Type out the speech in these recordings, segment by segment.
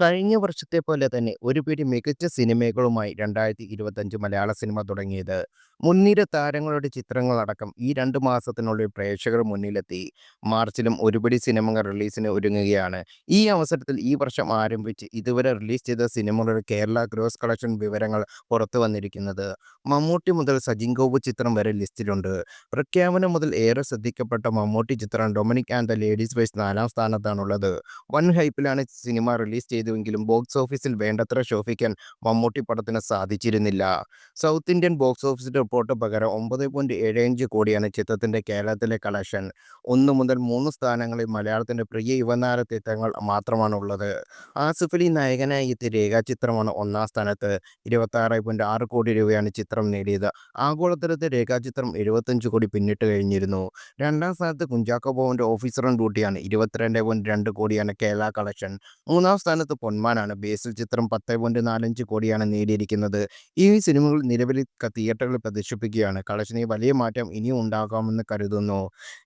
കഴിഞ്ഞ വർഷത്തെ പോലെ തന്നെ ഒരു പിടി മികച്ച സിനിമകളുമായി രണ്ടായിരത്തി ഇരുപത്തഞ്ച് മലയാള സിനിമ തുടങ്ങിയത്. മുൻനിര താരങ്ങളുടെ ചിത്രങ്ങളടക്കം ഈ രണ്ട് മാസത്തിനുള്ളിൽ പ്രേക്ഷകർ മുന്നിലെത്തി. മാർച്ചിലും ഒരുപടി സിനിമകൾ റിലീസിന് ഒരുങ്ങുകയാണ്. ഈ അവസരത്തിൽ ഈ വർഷം ആരംഭിച്ച് ഇതുവരെ റിലീസ് ചെയ്ത സിനിമകളുടെ കേരള ഗ്രോസ് കളക്ഷൻ വിവരങ്ങൾ പുറത്തു വന്നിരിക്കുന്നത് മമ്മൂട്ടി മുതൽ സജിൻ ഗോപു ചിത്രം വരെ ലിസ്റ്റിലുണ്ട്. പ്രഖ്യാപനം മുതൽ ഏറെ ശ്രദ്ധിക്കപ്പെട്ട മമ്മൂട്ടി ചിത്രം ഡൊമിനിക് ആൻഡ് ദ ലേഡീസ് വൈസ് നാലാം സ്ഥാനത്താണുള്ളത്. വൺ ഹൈപ്പിലാണ് സിനിമ റിലീസ് ചെയ്തുവെങ്കിലും ബോക്സ് ഓഫീസിൽ വേണ്ടത്ര ശോഭിക്കാൻ മമ്മൂട്ടി പടത്തിന് സാധിച്ചിരുന്നില്ല. South Indian box office report പ്രകാരം ഒമ്പത് പോയിന്റ് ഏഴഞ്ച് കോടിയാണ് ചിത്രത്തിന്റെ കേരളത്തിലെ കളക്ഷൻ. ഒന്ന് മുതൽ മൂന്ന് സ്ഥാനങ്ങളിൽ മലയാളത്തിന്റെ പ്രിയ യുവനാര ചിത്രങ്ങൾ മാത്രമാണ് ഉള്ളത് ആസിഫലി നായകനായി എത്തിയ രേഖാചിത്രമാണ് ഒന്നാം സ്ഥാനത്ത്. ഇരുപത്താറ് പോയിന്റ് ആറ് കോടി രൂപയാണ് ചിത്രം നേടിയത്. ആഗോളതലത്തിൽ രേഖാചിത്രം എഴുപത്തഞ്ച് കോടി പിന്നിട്ട് കഴിഞ്ഞിരുന്നു. രണ്ടാം സ്ഥാനത്ത് കുഞ്ചാക്കോ ബോബന്റെ ഓഫീസർ ഓൺ ഡ്യൂട്ടിയാണ്. ഇരുപത്തിരണ്ട് പോയിന്റ് രണ്ട് കോടിയാണ് കേരള കളക്ഷൻ. മൂന്നാം സ്ഥാനത്ത് പൊന്മാനാണ്. ബേസിൽ ചിത്രം പത്ത് പോയിന്റ് നാലഞ്ച് കോടിയാണ് നേടിയിരിക്കുന്നത്. ഈ സിനിമകൾ നിലവിൽ തിയേറ്ററുകളിൽ പ്രദർശിപ്പിക്കുകയാണ്. കളക്ഷനിൽ വലിയ മാറ്റം ഇനിയും ഉണ്ടാകാമെന്ന് കരുതുന്നു.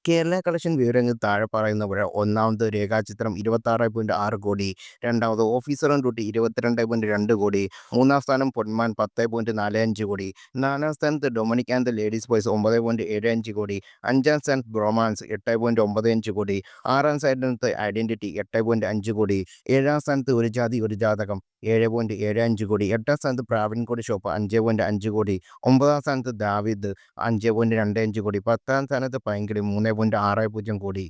കേരള കളക്ഷൻ വിവരങ്ങൾ താഴെ പറയുന്ന പോലെ ഒന്നാമത് രേഖാചിത്രം ഇരുപത്താറ് പോയിന്റ് ആറ് കോടി. രണ്ടാമത് ഓഫീസർ ഓൺ ഡ്യൂട്ടി ഇരുപത്തിരണ്ട് പോയിന്റ് രണ്ട് കോടി. മൂന്നാം സ്ഥാനം പൊന്മാൻ പത്ത് പോയിന്റ് അഞ്ച് കോടി. നാലാം സ്ഥാനത്ത് Dominic and the ladies boys ഒമ്പത് പോയിന്റ് അഞ്ച് കോടി. അഞ്ചാം സ്ഥാനത്ത് ബ്രോമാൻസ് എട്ട് പോയിന്റ് ഒമ്പതഞ്ച് കോടി. ആറാം സ്ഥാനത്ത് ഐഡന്റിറ്റി എട്ട് പോയിന്റ് അഞ്ച് കോടി. ഏഴാം സ്ഥാനത്ത് ഒരു ജാതി ഒരു ജാതകം ഏഴ് പോയിന്റ് അഞ്ച് കോടി. എട്ടാം സ്ഥാനത്ത് പ്രാവൻകൊടി ഷോപ്പ് അഞ്ച് പോയിന്റ് അഞ്ച് കോടി. ഒമ്പതാം സ്ഥാനത്ത് ദാവിദ് അഞ്ച് പോയിന്റ് രണ്ടഞ്ച് കോടി. പത്താം സ്ഥാനത്ത് പൈങ്കിളി മൂന്ന് പോയിന്റ് ആറ് പൂജ്യം കോടി.